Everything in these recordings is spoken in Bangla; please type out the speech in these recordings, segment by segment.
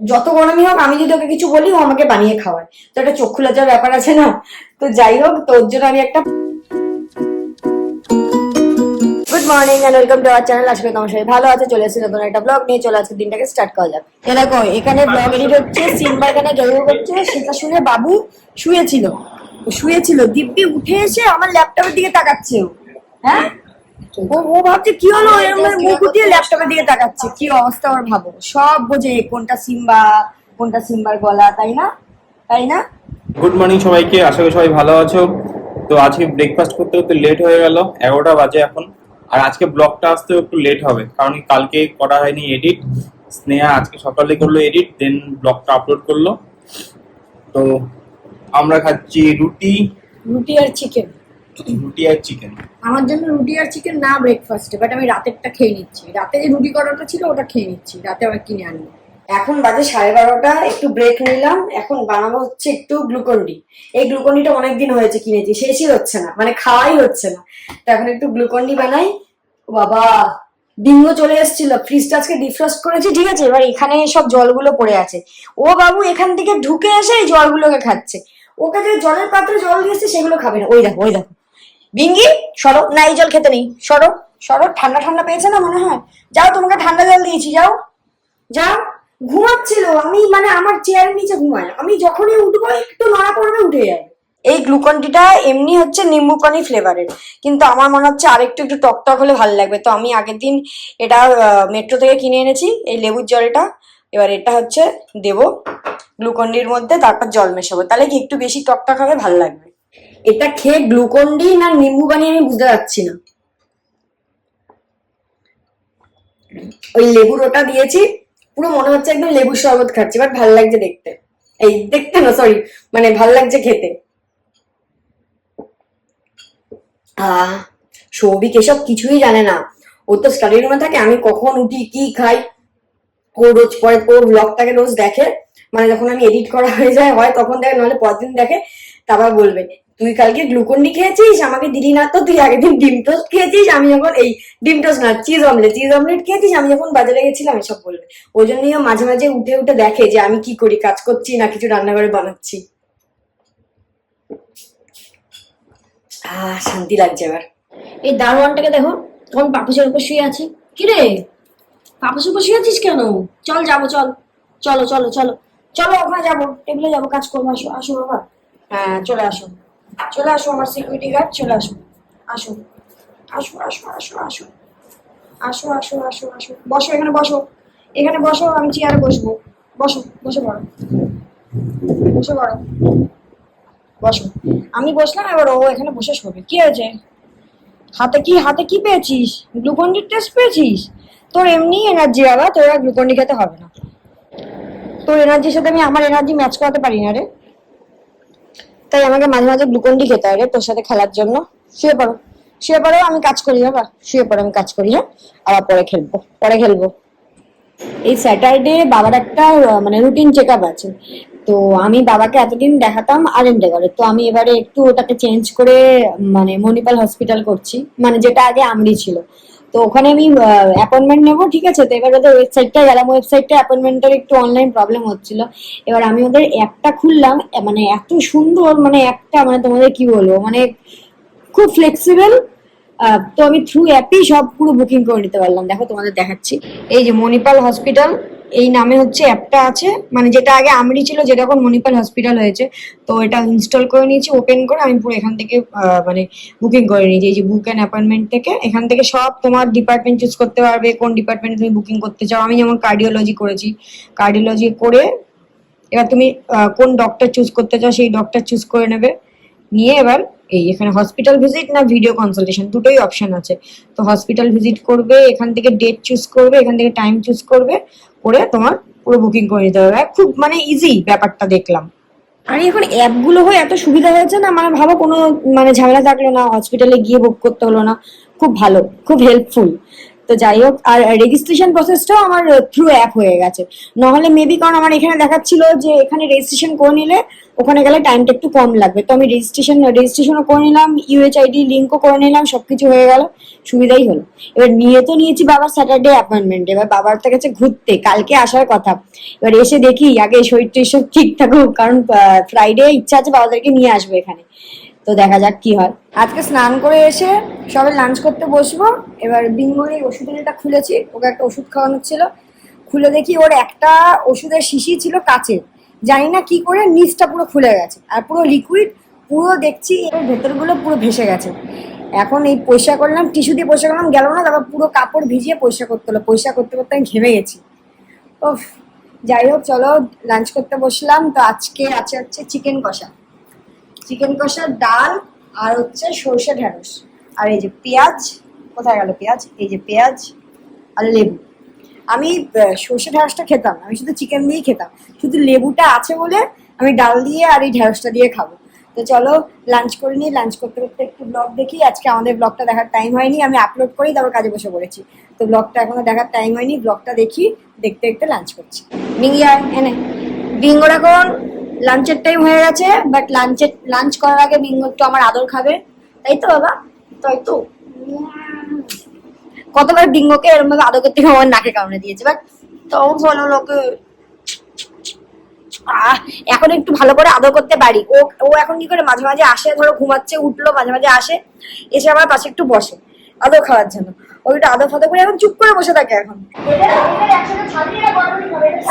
যত গরমই হোক, আমি যদি ওকে কিছু বলি, ও আমাকে বানিয়ে খাওয়ায়। তো একটা চক্ষু লজ্জার ব্যাপার আছে না, তো যাই হোক, তো ওর জন্য আমি একটা good morning and welcome to our channel আশা করি তোমার সবাই ভালো আছে। চলে এসেছি নতুন একটা ব্লগ নিয়ে। চলে আজকে দিনটাকে স্টার্ট করা যাক। এ দেখো, এখানে ব্লগ এডিট হচ্ছে সিম্বা এখানে গেরু করছে সেটা শুনে বাবু শুয়েছিল। শুয়েছিল। দিব্যি উঠে এসে আমার ল্যাপটপের দিকে তাকাচ্ছে হ্যাঁ? ও ও ভাবছে কি হলো? মুখ উঠিয়ে ল্যাপটপের দিকে তাকাচ্ছে। কি অবস্থা ওর ভাবো? সব বোঝে কোনটা সিম্বা কোনটা সিম্বার গলা তাই না? তাই না? গুড মর্নিং সবাইকে আশা করি সবাই ভালো আছো। তো আজকে ব্রেকফাস্ট করতে করতে লেট হয়ে গেল এগারোটা বাজে এখন। আর আজকে ব্লগটা আসতেও একটু লেট হবে কারণ কালকে করা হয়নি এডিট স্নেহা আজকে সকালে করল এডিট দেন ব্লগটা আপলোড করল। তো আমরা খাচ্ছি রুটি। রুটি আর চিকেন রুটি আর চিকেন আমার জন্য রুটি আর চিকেন না ব্রেকফাস্টে বাট আমি রাতেরটা খেয়ে নিচ্ছি। রাতে যে রুটি করাটা ছিল ওটা খেয়ে নিচ্ছি। রাতে আবার কিনে আনব। এখন বাজে সাড়ে বারোটা একটু ব্রেক নিলাম। এখন বানাবো হচ্ছে একটু গ্লুকন্ডি এই গ্লুকন্ডিটা অনেকদিন হয়েছে কিনেছি শেষই হচ্ছে না মানে খাওয়াই হচ্ছে না। তো এখন একটু গ্লুকন্ডি বানাই। ও বাবা ডিঙ্গো চলে এসেছিল। ফ্রিজটা আজকে ডিফ্রস্ট করেছি ঠিক আছে? এবার এখানে সব জলগুলো পড়ে আছে। ও বাবু এখান থেকে ঢুকে এসে এই জলগুলোকে খাচ্ছে। ওকে যে জলের পাত্রে জল দিয়েছে সেগুলো খাবে না। ওই দেখো ওই দেখো। বিঙ্গি সরো। না, এই জল খেতে নেই। সরো সরো। ঠান্ডা ঠান্ডা পেয়েছে না মনে হয়? যাও তোমাকে ঠান্ডা জল দিয়েছি, যাও। যাও। ঘুমাচ্ছিল। আমি মানে আমার চেয়ারের নিচে ঘুমায় আমি যখনই উঠবো, একটু নড়া পড়বে, উঠে যাবে। এই গ্লুকনডিটা এমনি হচ্ছে নিম্বু পানি ফ্লেভারের। কিন্তু আমার মনে হচ্ছে আরেকটু, একটু টক টক হলে ভালো লাগবে। তো আমি আগের দিন এটা মেট্রো থেকে কিনে এনেছি, এই লেবুর জলটা। এবার এটা হচ্ছে দেবো গ্লুকন্ডির মধ্যে, তারপর জল মেশাবো। তাহলে কি একটু বেশি টক টক হবে, ভালো লাগবে। এটা খেয়ে গ্লুকন ডি না নিম্বু বানিয়ে আমি বুঝতে পারছি না। ওই লেবুর ওটা দিয়েছি, পুরো মনে হচ্ছে একদম লেবুর শরবত খাচ্ছি বাট ভালো লাগছে দেখতে। এই দেখতে না সরি মানে ভালো লাগছে খেতে। আহ, সৌভিক এসব কিছুই জানে না। ও তো স্টাডি রুমে থাকে, আমি কখন উঠি, কি খাই, ও রোজ পরে ও ব্লগটাকে রোজ দেখে মানে যখন আমি এডিট করা হয়ে যায়, হয় তখন দেখে, নাহলে পরের দিন দেখে, তারপর বলবে তুই কালকে গ্লুকন্ডি খেয়েছিস? আমাকে দিলি না তো, তুই আগের দিন ডিম টোস্ট খেয়েছিস, আমি যখন এই ডিম টোস্ট না, চিজ অমলেট চিজ অমলেট খেয়েছিস, আমি যখন বাজারে গেছিলাম এসব বলবে। ওই জন্যই মাঝে মাঝে উঠে উঠে দেখে যে আমি কি করি, কাজ করছি না কিছু রান্নাঘরে বানাচ্ছি। আহ, শান্তি লাগছে এবার। এই দারোয়ানটাকে দেখো, তখন পাপুসের উপর শুয়ে আছি। কি রে পাপুসের উপর শুয়ে আছিস কেন? চল যাব, চল। চলো চলো চলো। চলো, ওখানে যাব। টেবিলে যাব, কাজ করব। আসো আসো বাবা। হ্যাঁ চলে আসো। চলে আসো আমার সিকিউরিটি গার্ড চলে আসো। আসো। আসো আসো আসো আসো। আসো আসো আসো আসো। বসো, এখানে বসো। এখানে বসো, আমি চেয়ারে বসবো। বসো, বসে পড়ো। বসে পড়ো। বসো। আমি বসলাম, এবার ও এখানে বসে শোবে। কি হয়েছে? হাতে কি হাতে কি পেয়েছিস? গ্লুকন্ডির টেস্ট পেয়েছিস? তোর এমনি এনার্জি বাবা, তোর আর গ্লুকন্ডি খেতে হবে না। তোর এনার্জির সাথে আমি, আমার এনার্জি ম্যাচ করাতে পারি না রে। তাই আমাকে মাঝে মাঝে গ্লুকন্ডি খেতে হয় তোর সাথে খেলার জন্য। শুয়ে পড়ো। শুয়ে পড়ো, আমি কাজ করি, বাবা। শুয়ে পড়ো, আমি কাজ করি হ্যাঁ? আবার পরে খেলব পরে খেলব। এই স্যাটারডে বাবার একটা মানে রুটিন চেক আপ আছে। তো আমি বাবাকে এতদিন দেখাতাম আর করে তো আমি এবারে একটু ওটাকে চেঞ্জ করে মানে মণিপাল হসপিটাল করছি। মানে যেটা আগে আমরি ছিল। তো ওখানে আমি অ্যাপয়েন্টমেন্ট নেব, ঠিক আছে? তো এবার ওদের ওয়েবসাইটটা গেলাম ওয়েবসাইটটা অ্যাপয়েন্টমেন্টের একটু অনলাইন প্রবলেম হচ্ছিল। এবার আমি ওদের অ্যাপটা খুললাম মানে এত সুন্দর মানে অ্যাপটা মানে তোমাদের কি বলব মানে খুব ফ্লেক্সিবল তো আমি থ্রু অ্যাপেই সব পুরো বুকিং করে নিতে পারলাম। দেখো তোমাদের দেখাচ্ছি। এই যে মণিপাল হসপিটাল এই নামে হচ্ছে অ্যাপটা আছে। মানে যেটা আগে আমরি ছিল, যেটা এখন মণিপাল হসপিটাল হয়েছে। তো এটা ইনস্টল করে নিয়েছি ওপেন করে আমি পুরো এখান থেকে মানে বুকিং করে নিয়েছি। এই যে বুক অ্যান্ড অ্যাপয়েন্টমেন্ট থেকে, এখান থেকে সব তোমার ডিপার্টমেন্ট চুজ করতে পারবে, কোন ডিপার্টমেন্টে তুমি বুকিং করতে চাও। আমি যেমন কার্ডিওলজি করেছি। কার্ডিওলজি করে এবার তুমি কোন ডক্টর চুজ করতে চাও, সেই ডক্টর চুজ করে নেবে। নিয়ে এবার এই, এখানে হসপিটাল ভিজিট না ভিডিও কনসালটেশন দুটোই অপশন আছে। তো হসপিটাল ভিজিট করবে, এখান থেকে ডেট চুজ করবে, এখান থেকে টাইম চুজ করবে, করে তোমার পুরো বুকিং করে নিতে হবে। খুব মানে ইজি ব্যাপারটা দেখলাম। আর, এখন অ্যাপগুলো হয়ে এত সুবিধা হয়েছে না মানে ভাবো কোনো মানে ঝামেলা থাকল না হসপিটালে গিয়ে বুক করতে হলো না। খুব ভালো, খুব হেল্পফুল তো যাই হোক, আর রেজিস্ট্রেশন প্রসেসটাও আমার থ্রু অ্যাপ হয়ে গেছে। নাহলে মেবি কারণ আমার এখানে দেখাচ্ছিল যে এখানে রেজিস্ট্রেশন করে নিলে ওখানে গেলে টাইমটা একটু কম লাগবে। তো আমি রেজিস্ট্রেশন রেজিস্ট্রেশনও করে নিলাম ইউএইচআইডি লিঙ্কও করে নিলাম, সবকিছু হয়ে গেল, সুবিধাই হলো। এবার নিয়ে তো নিয়েছি বাবার স্যাটারডে অ্যাপয়েন্টমেন্ট এবার বাবার তো কাছে ঘুরতে, কালকে আসার কথা। এবার এসে দেখি, আগে শরীর টরীর সব ঠিক থাকুক, কারণ ফ্রাইডে ইচ্ছা আছে বাবাদেরকে নিয়ে আসব এখানে। তো দেখা যাক কি হয়। আজকে স্নান করে এসে সবাই লাঞ্চ করতে বসবো। এবার বিঙ্গোর এই ওষুধের খুলেছি, ওকে একটা ওষুধ খাওয়ানোর ছিল। খুলে দেখি ওর একটা ওষুধের শিশি ছিল কাচের। জানি না কি করে নিচটা পুরো খুলে গেছে। আর পুরো লিকুইড পুরো দেখছি এর ভেতরগুলো পুরো ভেসে গেছে। এখন এই পয়সা করলাম টিস্যু দিয়ে পয়সা করলাম, গেল না, তারপর পুরো কাপড় ভিজিয়ে পয়সা করতে হলো। পয়সা করতে করতে আমি ঘেমে গেছি। ওফ যাই হোক, চলো লাঞ্চ করতে বসলাম। তো আজকে আছে হচ্ছে চিকেন কষা। চিকেন কষা, ডাল আর হচ্ছে সর্ষে ঢ্যাঁড়স আর এই যে পেঁয়াজ, কোথায় গেল পেঁয়াজ? এই যে পেঁয়াজ আর লেবু। আমি সর্ষে ঢ্যাঁড়সটা খেতাম আমি শুধু চিকেন দিয়েই খেতাম। শুধু লেবুটা আছে বলে আমি ডাল দিয়ে আর এই ঢ্যাঁড়সটা দিয়ে খাব। তো চলো লাঞ্চ করে নিই। লাঞ্চ করতে করতে একটু ব্লগ দেখি। আজকে আমাদের ব্লগটা দেখার টাইম হয়নি, আমি আপলোড করেই তারপর কাজে বসে পড়েছি। তো ব্লগটা এখনও দেখার টাইম হয়নি ব্লগটা দেখি, দেখতে দেখতে লাঞ্চ করছি। বিঙ্গি আয় এনে। বিঙ্গোর এখন লাঞ্চের টাইম হয়ে গেছে বাট লাঞ্চের লাঞ্চ করার আগে বিঙ্গো একটু আমার আদর খাবে। তাই তো, বাবা? তাই তো? কতবার বিঙ্গোকে এরকম ভাবে আদর করতে আমার নাকে কামড়ে দিয়েছে বাট তাও ভালো লোকে। এখন একটু ভালো করে আদর করতে পারি। ও ও এখন কি করে মাঝে মাঝে আসে, ধরো ঘুমাচ্ছে, উঠল, মাঝে মাঝে আসে, এসে আমার পাশে একটু বসে, আদর খাওয়ার জন্য। ও একটু আদর ফাদর করে এখন চুপ করে বসে থাকে এখন।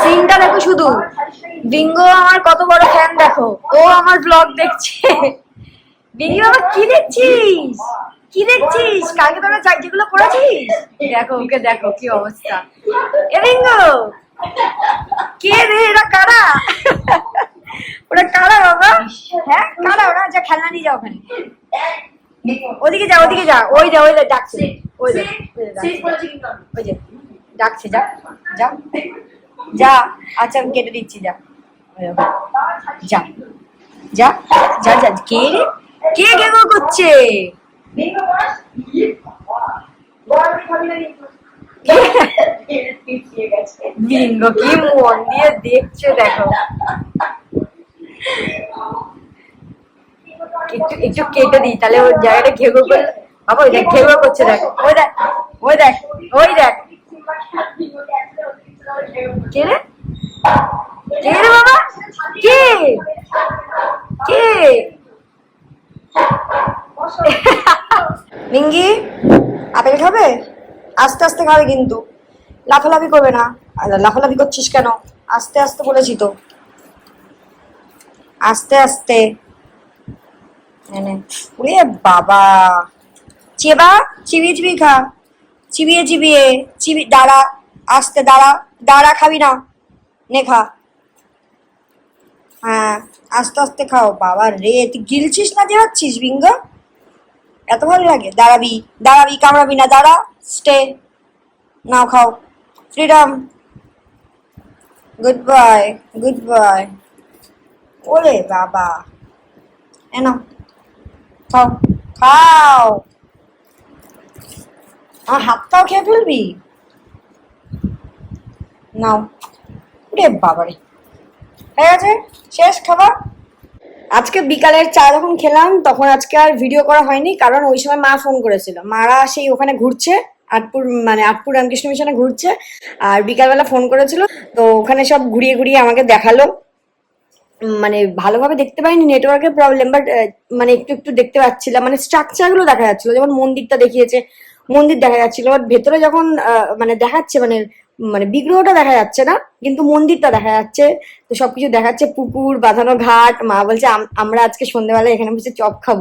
সিনটা দেখো শুধু। বিঙ্গো আমার কত বড় ফ্যান দেখো। ও আমার ব্লগ দেখছে। বিঙ্গি বাবা কি দেখছিস? কি দেখছিস? কালকে তোরা চাকরিগুলো করেছিস? দেখো, ওকে দেখো, কি অবস্থা। এ বিঙ্গো কে রে, এরা কারা? ওরা কারা বাবা? হ্যাঁ কারা? ওরা যা খেলনা নিয়ে যাও ওখানে। ওদিকে যা ওদিকে যা। ওই যা ওই যা, ডাকছে। ওই যা ওই যা ডাকছে। ওই যে ডাকছে যা যা যা আচ্ছা আমি কেটে দিচ্ছি যা ওই দেখো। যা যা যা যা কে রে কে গেগো করছে বিঙ্গো কি মন দিয়ে দেখছ দেখো একটু একটু কেটে দিই তাহলে ওর জায়গাটা ঘেগো করে বাবা ওই দেখ ঘেগো করছে দেখ। ওই দেখ ওই দেখ ওই দেখ। কে রে? কে রে বাবা? কে? কে? মিঙ্গি আপেল খাবে? আস্তে আস্তে খাবে কিন্তু। লাফালাফি করবে না। লাফালাফি করছিস কেন? আস্তে আস্তে বলেছি তো। আস্তে আস্তে। ওরে বাবা। চেবা, চিবিয়ে চিবিয়ে খা। চিবিয়ে চিবিয়ে চিবি দাঁড়া, আস্তে দাঁড়া দাঁড়া খাবি না, নে খা। হ্যাঁ আস্তে আস্তে খাও। বাবা রে, তুই গিলছিস না দেওয়াচ্ছিস বিঙ্গ? এত ভালো লাগে। দাঁড়াবি দাঁড়াবি, কামড়াবি না। দাঁড়া স্টে নাও খাও। Freedom good bye good bye ওরে বাবা। এনো খাও। খাও। আমার হাতটাও খেয়ে ফেলবি? নাও। ওরে বাবারে। হয়ে গেছে? শেষ খাবার? আজকে বিকালের চা যখন খেলাম, তখন আজকে আর ভিডিও করা হয়নি, কারণ ওই সময় মা ফোন করেছিল। মারা সেই ওখানে ঘুরছে, আটপুর মানে আটপুর রামকৃষ্ণ মিশনে ঘুরছে, আর বিকালবেলা ফোন করেছিল, তো ওখানে সব ঘুরিয়ে ঘুরিয়ে আমাকে দেখাল। মানে ভালোভাবে দেখতে পাইনি নেটওয়ার্কের প্রবলেম বাট মানে একটু একটু দেখতে পাচ্ছিলাম। মানে স্ট্রাকচারগুলো দেখা যাচ্ছিল, যেমন মন্দিরটা দেখিয়েছে মন্দির দেখা যাচ্ছিল। বাট ভেতরে যখন মানে দেখাচ্ছে মানে মানে বিগ্রহটা দেখা যাচ্ছে না, কিন্তু মন্দিরটা দেখা যাচ্ছে। তো সবকিছু দেখাচ্ছে, পুকুর, বাঁধানো ঘাট। মা বলছে আমরা আজকে সন্ধ্যেবেলা এখানে বসে চপ খাব।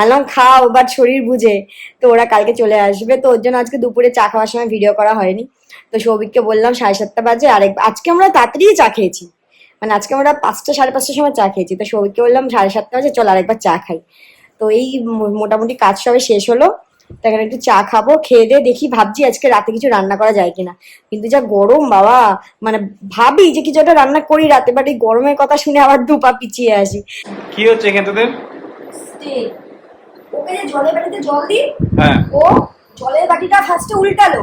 আনলাম খাও বাট শরীর বুঝে। তো ওরা কালকে চলে আসবে। তো ওর জন্য আজকে দুপুরে চা খাওয়ার সময় ভিডিও করা হয়নি। তো সৌভিককে বললাম, সাড়ে সাতটা বাজে। আরেক আজকে আমরা তাড়াতাড়ি চা খেয়েছি। মানে আজকে আমরা পাঁচটা, সাড়ে পাঁচটার সময় চা খেয়েছি। তো সৌভিককে বললাম, সাড়ে সাতটা বাজে, চল আরেকবার চা খাই। তো এই মোটামুটি কাজ সবে শেষ হলো। তো এখানে একটু চা খাব খেয়ে দিয়ে দেখি ভাবছি আজকে রাতে কিছু রান্না করা যায় কিনা। কিন্তু যা গরম বাবা মানে ভাবি যে কিছু একটা রান্না করি রাতে বাট এই গরমের কথা শুনে আবার দু পা পিছিয়ে আসি। কি হচ্ছে এখানে তোদের ওকে যে জলের বাটিতে জল দিই হ্যাঁ। ও জলের বাটিটা ফার্স্টে উল্টালো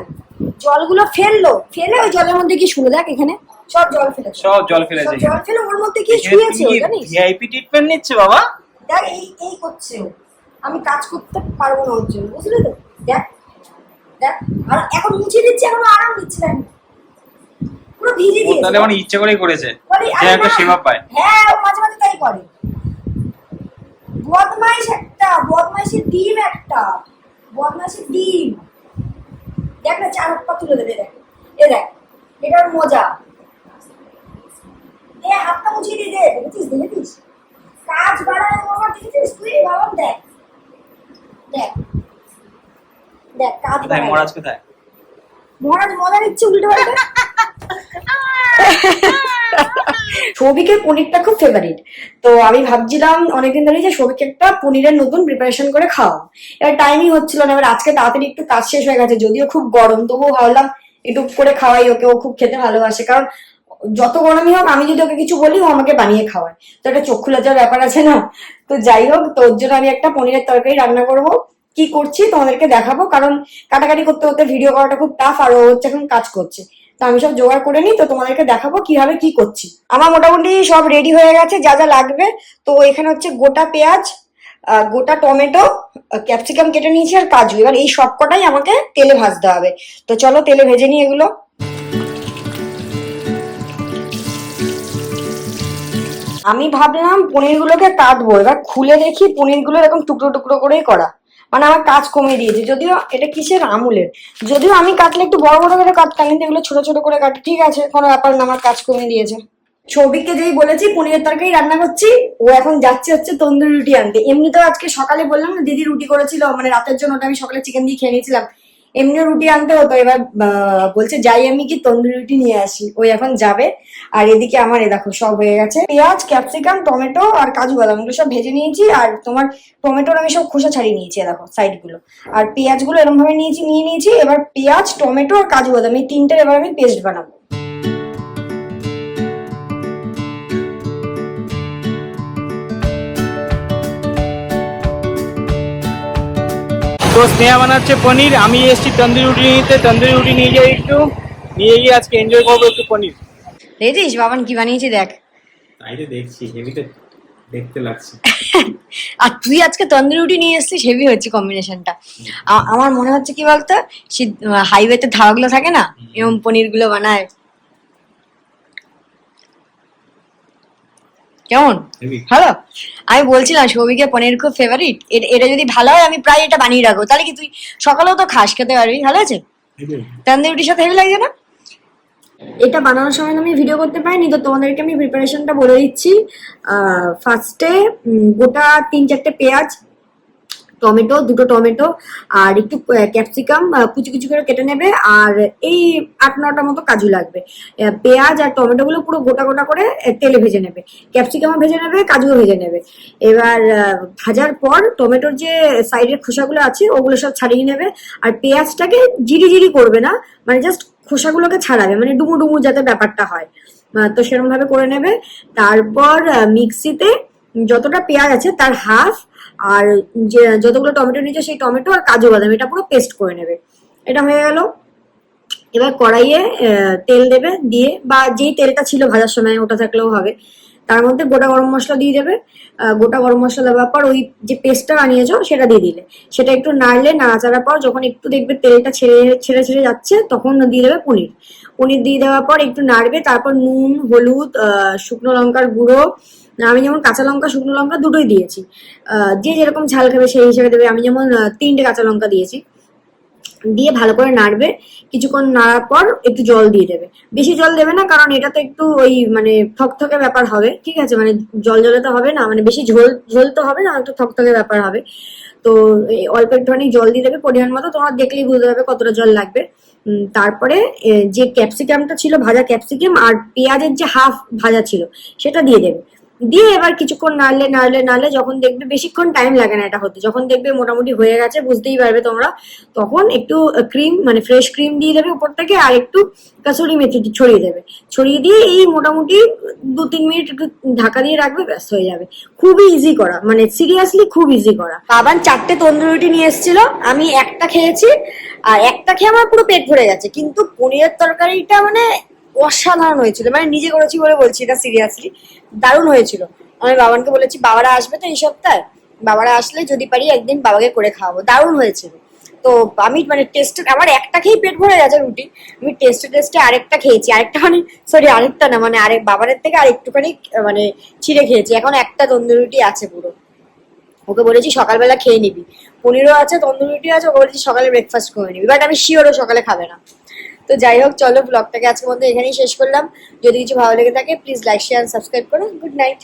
জলগুলো ফেলল ফেলে ওই জলের মধ্যে কি শুনে দেখ এখানে সব জল ফেলেছে। সব জল ফেলেছে জল ফেলে ওর মধ্যে কি শুয়েছে জানিস? ভিআইপি ট্রিটমেন্ট নিচ্ছে বাবা? দেখ এই এই করছে ও। আমি কাজ করতে পারব না ওর জন্য বুঝলি তো? দেখ দেখ আর এখন মুছে দিচ্ছে এখন আরাম দিচ্ছে দেখ পুরো ভিজে দিয়েছে তাহলে মানে ইচ্ছে করেই করেছে যে একটা না। সেবা পায়। হ্যাঁ ও মাঝে মাঝে তাই করে। বদমাইশ একটা বদমাইশের ডিম একটা বদমাইশের ডিম। দেখ না চার হাত পা তুলে দেবে দেখ। এ দেখ এটার মজা। এ হাতটা মুছিয়ে দিয়ে দে দেখেছিস দেখেছিস? কাজ বাড়ায় আমার দেখেছিস তুই? বাবা দেখ। দেখ। দেখ কাজ কোথায়? মহারাজ কোথায়? মহারাজ মজা নিচ্ছে উল্টে পাল্টে সৌভিকের পনিরটা খুব ফেভারিট তো আমি ভাবছিলাম অনেকদিন ধরে যে সৌভিক একটা পনিরের নতুন প্রিপারেশন করে খাওয়া এবার টাইমই হচ্ছিল না এবার আজকে তাড়াতাড়ি একটু কাজ শেষ হয়ে গেছে যদিও খুব গরম তবুও ভাবলাম একটু করে খাওয়াই ওকে ও খুব খেতে ভালোবাসে কারণ যত গরমই হোক, আমি যদি ওকে কিছু বলি, ও আমাকে বানিয়ে খাওয়ায়। তো একটা চক্ষু লজ্জার ব্যাপার আছে না, তো যাই হোক, তো ওর জন্য আমি একটা পনিরের তরকারি রান্না করব। কি করছি তোমাদেরকে দেখাবো, কারণ কাটাকাটি করতে করতে ভিডিও করাটা খুব টাফ আর ও হচ্ছে এখন কাজ করছে। তো আমি সব জোগাড় করে নিই, তো তোমাদেরকে দেখাবো কীভাবে কি করছি। আমার মোটামুটি সব রেডি হয়ে গেছে, যা যা লাগবে। তো এখানে হচ্ছে গোটা পেঁয়াজ গোটা টমেটো ক্যাপসিকাম কেটে নিয়েছি আর কাজু। এবার এই সব কটাই আমাকে তেলে ভাজতে হবে। তো চলো তেলে ভেজে নিই এগুলো। আমি ভাবলাম পনিরগুলোকে কাটবো এবার খুলে দেখি পনিরগুলো এরকম টুকরো টুকরো করেই করা। মানে আমার কাজ কমিয়ে দিয়েছে। যদিও এটা কিসের আমুলের? যদিও আমি কাটলে একটু বড় বড় করে কাটতাম, কিন্তু এগুলো ছোট ছোট করে কাটে ঠিক আছে, কোনো ব্যাপার না, আমার কাজ কমিয়ে দিয়েছে। ছবিকে যেই বলেছি, পনিরের তরকারি রান্না করছি, ও এখন যাচ্ছে হচ্ছে তন্দুরি রুটি আনতে। এমনিতেও আজকে সকালে বললাম না, দিদি রুটি করেছিল মানে রাতের জন্য ওটা আমি সকালে চিকেন দিয়ে খেয়ে নিয়েছিলাম। এমনিও রুটি আনতে হতো, এবার বলছে যাই আমি কি তন্দুরি রুটি নিয়ে আসি। ওই এখন যাবে। আর এদিকে আমার, এ দেখো, সব হয়ে গেছে। পেঁয়াজ, ক্যাপসিকাম, টমেটো আর কাজু বাদাম, এগুলো সব ভেজে নিয়েছি। আর তোমার টমেটোর আমি সব খোসা ছাড়িয়ে নিয়েছি দেখো সাইডগুলো আর পেঁয়াজগুলো এরকম ভাবে নিয়েছি, নিয়ে নিয়েছি। এবার পেঁয়াজ, টমেটো আর কাজু বাদাম, এই তিনটের এবার আমি পেস্ট বানাবো। তো স্নেহা বানাচ্ছে পনির আমি এসেছি তন্দুরি রুটি নিতে। তন্দুরি রুটি নিয়ে যাই একটু নিয়ে গিয়ে আজকে এনজয় করব একটু পনির। দেখেছিস বাবান কি বানিয়েছি দেখ। তাই তো দেখছি হেভিতে দেখতে লাগছে। আর তুই আজকে তন্দুরি রুটি নিয়ে এসেছিস হেভি হচ্ছে কম্বিনেশনটা আমার মনে হচ্ছে কি বলতো সে হাইওয়েতে ধাবাগুলো থাকে না এরকম পনিরগুলো বানায়। কেমন? ভালো? আমি বলছিলাম সৌভিকের পনির খুব ফেভারিট এটা যদি ভালো হয় আমি প্রায় এটা বানিয়ে রাখব। তাহলে কি তুই সকালেও তো খাস খেতে পারবি। ভালো আছে? তান্দুরুটির রুটির সাথে হেভি লাগছে না? এটা বানানোর সময় আমি ভিডিও করতে পারিনি তো তোমাদেরকে আমি প্রিপারেশনটা বলে দিচ্ছি। ফার্স্টে গোটা তিন চারটে পেঁয়াজ টমেটো, দুটো টমেটো আর একটু ক্যাপসিকাম কুচি কুচি করে কেটে নেবে আর এই আট নটা মতো কাজু লাগবে। পেঁয়াজ আর টমেটো গুলো পুরো গোটা গোটা করে তেলে ভেজে নেবে। ক্যাপসিকামও ভেজে নেবে, কাজুও ভেজে নেবে। এবার ভাজার পর টমেটোর যে সাইডের খোসাগুলো আছে, ওগুলো সব ছাড়িয়ে নেবে। আর পেঁয়াজটাকে জিরি জিরি করবে না মানে জাস্ট খোসাগুলোকে ছাড়াবে মানে ডুমু ডুমু যাতে ব্যাপারটা হয়। তো সেরকম ভাবে করে নেবে। তারপর মিক্সিতে যতটা পেঁয়াজ আছে, তার হাফ আর যে যতগুলো টমেটো নিয়েছে সেই টমেটো আর কাজু বাদাম, এটা পুরো পেস্ট করে নেবে। এটা হয়ে গেল। এবার কড়াইয়ে তেল দেবে, দিয়ে বা যেই তেলটা ছিল ভাজার সময়, ওটা থাকলেও হবে। তার মধ্যে গোটা গরম মশলা দিয়ে দেবে। গোটা গরম মশলা দেওয়ার পর ওই যে পেস্টটা বানিয়েছো, সেটা দিয়ে দিলে। সেটা একটু নাড়লে, নাড়াচাড়ার পর যখন একটু দেখবে তেলটা ছেড়ে ছেড়ে ছেড়ে যাচ্ছে, তখন দিয়ে দেবে পনির। পনির দিয়ে দেওয়ার পর একটু নাড়বে, তারপর নুন, হলুদ শুকনো লঙ্কার গুঁড়ো আমি যেমন কাঁচা লঙ্কা, শুকনো লঙ্কা দুটোই দিয়েছি। যে যেরকম ঝাল খাবে সেই হিসেবে দেবে। আমি যেমন তিনটে কাঁচা লঙ্কা দিয়েছি। দিয়ে ভালো করে নাড়বে। কিছুক্ষণ নাড়ার পর একটু জল দিয়ে দেবে। বেশি জল দেবে না, কারণ এটা তো একটু ওই মানে থকথকে ব্যাপার হবে। ঠিক আছে? মানে জল জলে তো হবে না মানে বেশি ঝোল ঝোল তো হবে না, একটু থকথকে ব্যাপার হবে। তো অল্প একটুখানি জল দিয়ে দেবে পরিমাণ মতো। তোমরা দেখলেই বুঝতে পারবে কতটা জল লাগবে। তারপরে যে ক্যাপসিকামটা ছিল, ভাজা ক্যাপসিকাম আর পেঁয়াজের যে হাফ ভাজা ছিল, সেটা দিয়ে দেবে। দিয়ে এবার কিছুক্ষণ নাড়লে নাড়লে নাড়লে যখন দেখবে বেশিক্ষণ টাইম লাগে না এটা হতে, যখন দেখবে মোটামুটি হয়ে গেছে, বুঝতেই পারবে তোমরা, তখন একটু ক্রিম মানে ফ্রেশ ক্রিম দিয়ে দেবে উপর থেকে আর একটু কাসুরি মেথি ছড়িয়ে দেবে। ছড়িয়ে দিয়ে এই মোটামুটি দু তিন মিনিট একটু ঢাকা দিয়ে রাখবে, ব্যাস হয়ে যাবে। খুবই ইজি করা মানে সিরিয়াসলি খুব ইজি করা। বাবান চারটে তন্দুরি রুটি নিয়ে এসেছিল, আমি একটা খেয়েছি, আর একটা খেয়ে আমার পুরো পেট ভরে গেছে, কিন্তু পনিরের তরকারিটা মানে অসাধারণ হয়েছিল। মানে নিজে করেছি বলে বলছি এটা সিরিয়াসলি দারুণ হয়েছিল। আমি বাবানকে বলেছি, বাবারা আসবে তো এই সপ্তাহে? বাবারা আসলে যদি পারি একদিন বাবাকে করে খাওয়াবো। দারুণ হয়েছিল। তো আমি মানে টেস্টে আমার একটা খেয়েই পেট ভরে গেছে রুটি। আমি টেস্টে টেস্টে আরেকটা খেয়েছি। আরেকটা মানে সরি আরেকটা না মানে আরেক, বাবারের থেকে আর একটুখানি মানে ছিঁড়ে খেয়েছি। এখন একটা তন্দুরি রুটি আছে পুরো। ওকে বলেছি, সকালবেলা খেয়ে নিবি। পনিরও আছে, তন্দুরি রুটি আছে, ওকে বলেছি, সকালে ব্রেকফাস্ট করে নিবি। বাট আমি শিওরও সকালে খাবে না। তো যাই হোক, চলো ব্লগটাকে আজকের মধ্যে এখানেই শেষ করলাম। যদি কিছু ভালো লেগে থাকে প্লিজ লাইক শেয়ার সাবস্ক্রাইব করো। Good night